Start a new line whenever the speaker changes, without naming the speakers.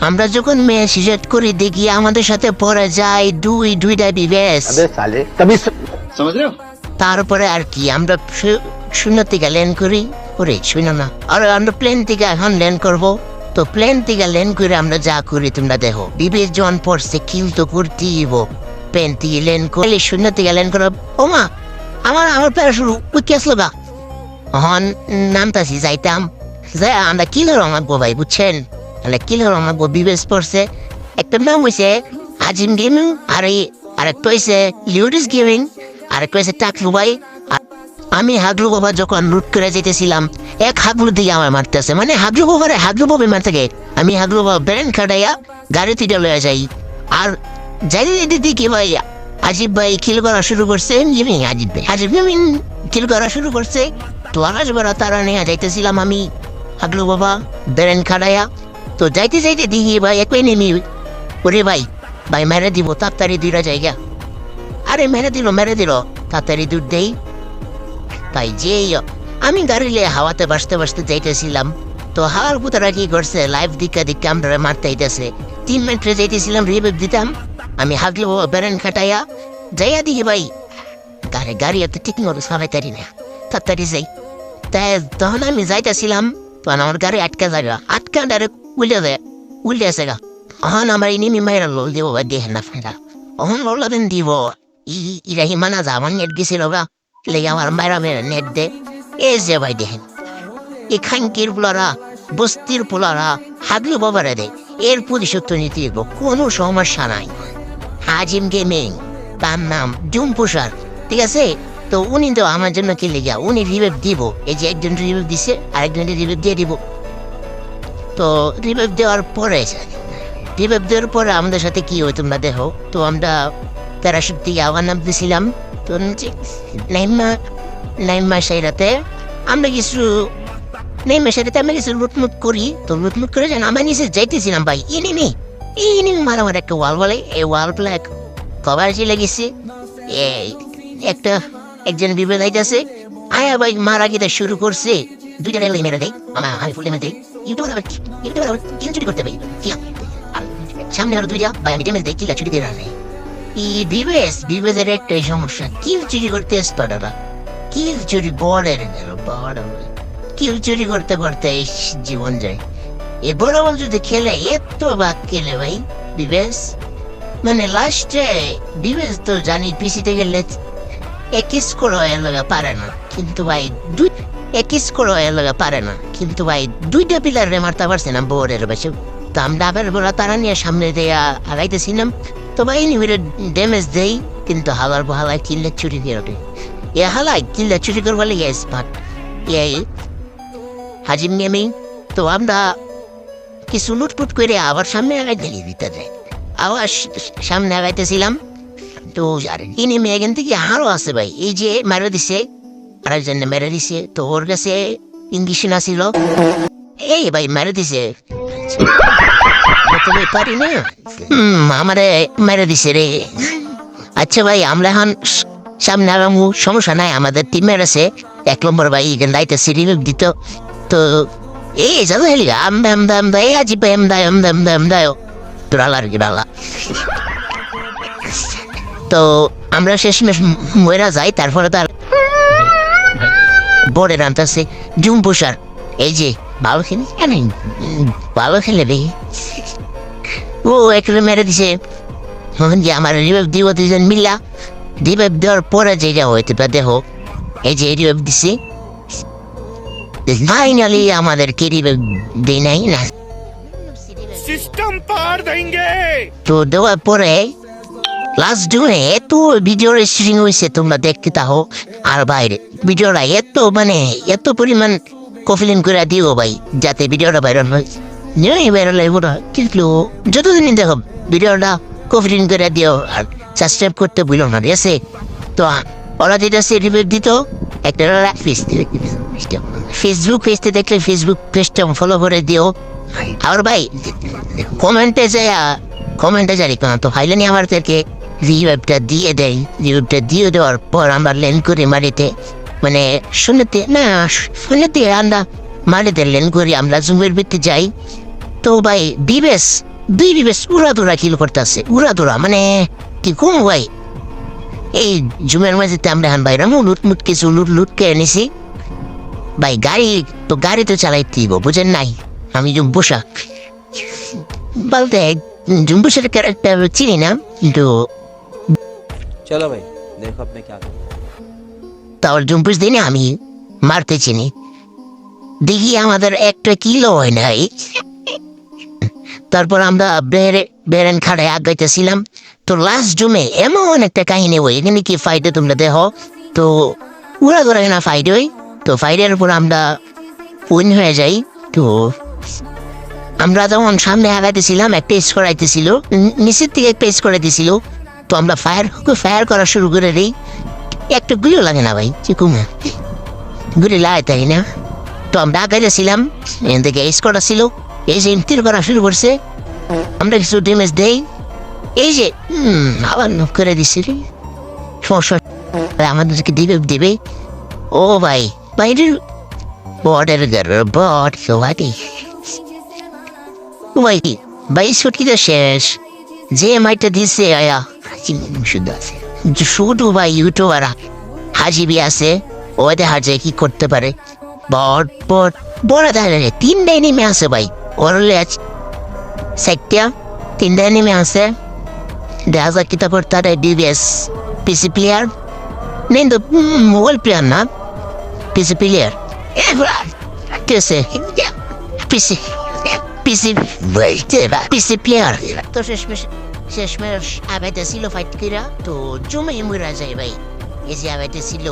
আমরা যখন মেয়ে সিজেট করি দেখি আমাদের সাথে পরে যায় দুই দুইটা
বিবেশ
তারপরে আর কি আমরা শূন্য থেকে ল্যান্ড করি। করে শুনো না। আর আমরা প্লেন থেকে এখন ল্যান্ড করব। তো প্লেন থেকে ল্যান্ড করে আমরা যা করি তোমরা দেখো। বিবেশ জন পড়ছে কিল তো করতেই হব প্লেন থেকে ল্যান্ড করলে শূন্য থেকে ল্যান্ড করো ও মা আমার আমার প্যারা শুরু। উঠকে আসলো গা হন নামতাছি যাইতাম। যাই, আমরা কিলো রঙাবো ভাই, বুঝছেন? আমরা কিলো রঙাবো বিবেশ পড়ছে। একটা নাম হয়েছে আজিম গেমিং, আর এই আর আরেকটা হয়েছে লিউডিস গেমিং আরেকটা হয়েছে টাকলু ভাই। আমি হাগলু বাবা যখন লুট করে যেতেছিলাম এক হাগলু দিয়ে আমার মারতেছে। মানে হাগলু বাবারে হাগলু বাবা মার থেকে। আমি হাগলু বাবা ব্রেন খাটাইয়া গাড়ি থেকে লয়ে যাই। আর যাই যেতে দেখি ভাই আজিব ভাই কিল করা শুরু করছে ইমি আজিব ভাই আজিব গেমিং কিল করা শুরু করছে। তো আকাশ বেড়া তারা নিয়ে যাইতেছিলাম আমি। হাগলু বাবা, ব্রেন খাটাইয়া তো যাইতে যাইতে দেখি ভাই, একই নেমি ওরে ভাই ভাই মেরে দিব, তাড়াতাড়ি দুইটা জায়গা। আরে মেরে দিল মেরে দিল, তাড়াতাড়ি দুধ দেই। তাই যে আমি গাড়ি হাওয়াতে বাসতে বাসতে যাইতেছিলাম। তো হাওয়ার পুতারা কি করছে? লাইভ দিকা দিকা আমরা মারতে আইতেছে। তিন মিনিটে যাইতেছিলাম রিভিউ দিতাম। আমি হাগলে বেরেন খাটাইয়া, যাইয়া দিকে ভাই গাড়ি গাড়ি এত ঠিক মতো সবাই তারি না। তাড়াতাড়ি যাই। তাই তখন আমি যাইতেছিলাম, তখন আমার গাড়ি আটকা যাবে আটকা ডাইরেক্ট উল্টে দেয় উল্টে আছে গা। অহন আমার ইনিমি মাইরা লোল দিব বা দেহ না ফেরা অহন লোলাবেন দিব। ই, ইরা হিমানা যা, আমার নেট গেছিল গা। লেগে আমার মাইরা মেরা নেট দে। এ যে ভাই, দেখেন। এই খানকির পোলারা, বস্তির পোলারা হাগলু বাবারা দেয়। এর প্রতিশোধ নিতে কোনো সমস্যা নাই। হাজিম গেমিং তার নাম জুম পুষার ঠিক আছে? তো উনি তো আমার জন্য কি লেগে? উনি রিভেভ দিব। এই যে একজন রিভেভ দিছে আরেকজনের রিভেভ দিয়ে দিব। তো রিভেভ দেওয়ার পরে রিভেভ দেওয়ার পরে আমাদের সাথে কি হয় তোমরা দেখো? তো আমরা প্যারাশুট থেকে আবার নামতেছিলাম তো নাইমা নাইমা সাইরাতে আমরা কিছু, নাইমা সাইরাতে আমরা কিছু লুটমুট করি। তো লুটমুট করে যেন আমরা নিচে যাইতেছিলাম ভাই। ইনি নি ওয়াল বলে এই ওয়াল প্লে কভার এই একটা একজন বিবেদ আইতাছে আয়া ভাই মারা শুরু করছে দুইটা মেরে দেয় আমি মেরে দেয় ইউটিউবে আবার ইউটিউবে আবার চুরি করতে পারি কি সামনে আরও দুইটা ভাই আমি ডেমেজ কিলা চুরি দিয়ে রাখে ই বিবেস বিবেদের একটাই সমস্যা কিল চুরি করতে আসতো দাদা কিল চুরি বড় কিল চুরি করতে করতে জীবন যায় এ বড় বল যদি খেলে এত বাদ খেলে ভাই? বিবেশ মানে লাস্টে বিবেশ তো জানি পিসিতে গেলে একিস করে এলাকা পারে না। কিন্তু ভাই দুই একিস করে এলাকা পারে না। কিন্তু ভাই দুইটা পিলার রে মারতে পারছে না বোরের বেশি। তো আমরা আবার বলা তারা নিয়ে সামনে দিয়ে আগাইতেছিলাম তো ভাই নিবিড়ে ড্যামেজ দেই, কিন্তু হালার বহালায় কিনলে চুরি দিয়ে এ হালাই কিনলে চুরি করবার লেগে বাট এই হাজিম গেমিং তো আমরা কিছু লুটপুট করে আবার সামনে আগাই দিলি যায় আবার সামনে আগাইতেছিলাম। তো আর ইনি মেয়েখান থেকে আরও আছে ভাই। এই যে মেরে দিছে আরেকজন মেরে দিছে, তো ওর কাছে ইংলিশ না ছিল এই ভাই, মেরে দিছে। তো ভাই পারি না। আমারে মেরে দিছে রে। আচ্ছা ভাই, আমরা এখন সামনে আগামু। সমস্যা নাই, আমাদের টিমের আছে। এক নম্বর ভাই এখানে দায়িত্ব সিরিয়াল দিত। তো হেলি আম দাম দাম দাই আজি পেম দায় আম দাম দাম দায়। তোরালার গিরালা তো আমরা শেষমেশ ময়রা যাই, তারপরে তার বড়ে রান্তাছে জুম পোষার এই যে ভালো খেলে, কেন ভালো খেলে রে? ও একটু মেরে দিছে। তখন যে আমার রিভাইভ দিব দুজন মিল্লা রিভাইভ দেওয়ার পরে যেটা হইতে পারে, দেখো। এই যে রিভাইভ দিছে। ফাইনালি আমাদেরকে রিভাইভ দেয় নাই না
सिस्टम पार देंगे
তো দেওয়ার পরে লাস্ট জুনে এত ভিডিও রেজিস্ট্রিং হয়েছে তোমরা দেখতে তাহো আর বাইরে ভিডিওটা এত মানে এত পরিমাণ কফিলিন করে দিও ভাই যাতে ভিডিওটা ভাইরাল হয় নেই ভাইরাল হয় ওটা কিন্তু যতদিনই দেখো ভিডিওটা কফিলিন করে দিও আর সাবস্ক্রাইব করতে ভুলো না ঠিক আছে তো ওরা যেটা সে রিভিউ দিত একটা ফেস ফেসবুক পেজতে দেখলে ফেসবুক পেজটা ফলো করে দিও। আর ভাই কমেন্টে যায় কমেন্টে জারি তো ফাইলে নিয়ে আমাদেরকে রিভাইভটা দিয়ে দেয় রিভাইভটা দিয়ে দেওয়ার পর আমরা লেন করে মারিতে মানে শুনেতে, না, শুনেতে আমরা মারিতে লেন করে, আমরা জুমের ভিতরে যাই। তো ভাই বিবেশ দুই বিবেশ উড়াদুরা কিল করতেছে, উড়াদুরা। মানে কি কোন ভাই? এই জুমের মাঝেতে আমরা হান বাইরাম লুট মুট কিছু লুট লুট কে এনেছি ভাই গাড়ি তো গাড়ি তো চালাইতে দিব বুঝেন নাই? আমি জুম্পুশাক বলতে জুম্পুশের ক্যারেক্টার চিনি না কিন্তু
চলো ভাই দেখো আপনি কি
তাহলে জুম্পুশ দিনে আমি মারতে চিনি। দেখি আমাদের একটা কিলো হয় নাই। তারপর আমরা বেড়ে বেরেন খাড়ায় আগাইতেছিলাম। তো লাস্ট জুমে এমন একটা কাহিনী ওই এখানে কি ফাইটে তোমরা দেখো। তো ওরা করে না ফাইট ওই তো ফাইটের উপর আমরা উইন হয়ে যাই। তো আমরা যখন সামনে আগাইতেছিলাম একটা স্কোর করাইতেছিল, ন- নিচের থেকে একটা স্কোর করাইতেছিল। তো আমরা ফায়ার ফায়ার করা শুরু করে দিই। একটা গুলিও লাগে না ভাই চিকুমা গুলি লাগে তাই না? তো আমরা আগাইতেছিলাম, এখান থেকে স্কোরটা ছিল, এই যে তীর করা শুরু করছে, আমরা কিছু ড্যামেজ দেই। এই যে আবার নক করে রে। সমস্যা, আমাদেরকে দিবে, দেবে। ও ভাই বাইরের বর্ডের বট সবাই ভাই ভাই ছুটিটা শেষ যে মাইটা দিছে আয়া শুধু আছে শুধু ভাই ইউটিউবাররা হাজিবি আছে ও দেখা যায় কি করতে পারে? বট বট বড় দেখা যায় তিনটা এনিমে আছে ভাই। ওর লেজ সাইটটা তিনটা এনিমে আছে। দেখা যায় কিতা করতে পারে ডিভিএস পিসি প্লেয়ার নেই তো মোবাইল প্লেয়ার না। পিসি প্লেয়ার কেসে পিসি পিসি পিসি প্লেয়ার তো শেষমেশ শেষমেশ আবাইতে ছিল ফাইট কিরা তো জমে মরা যায় ভাই এই যে আবাইতে ছিল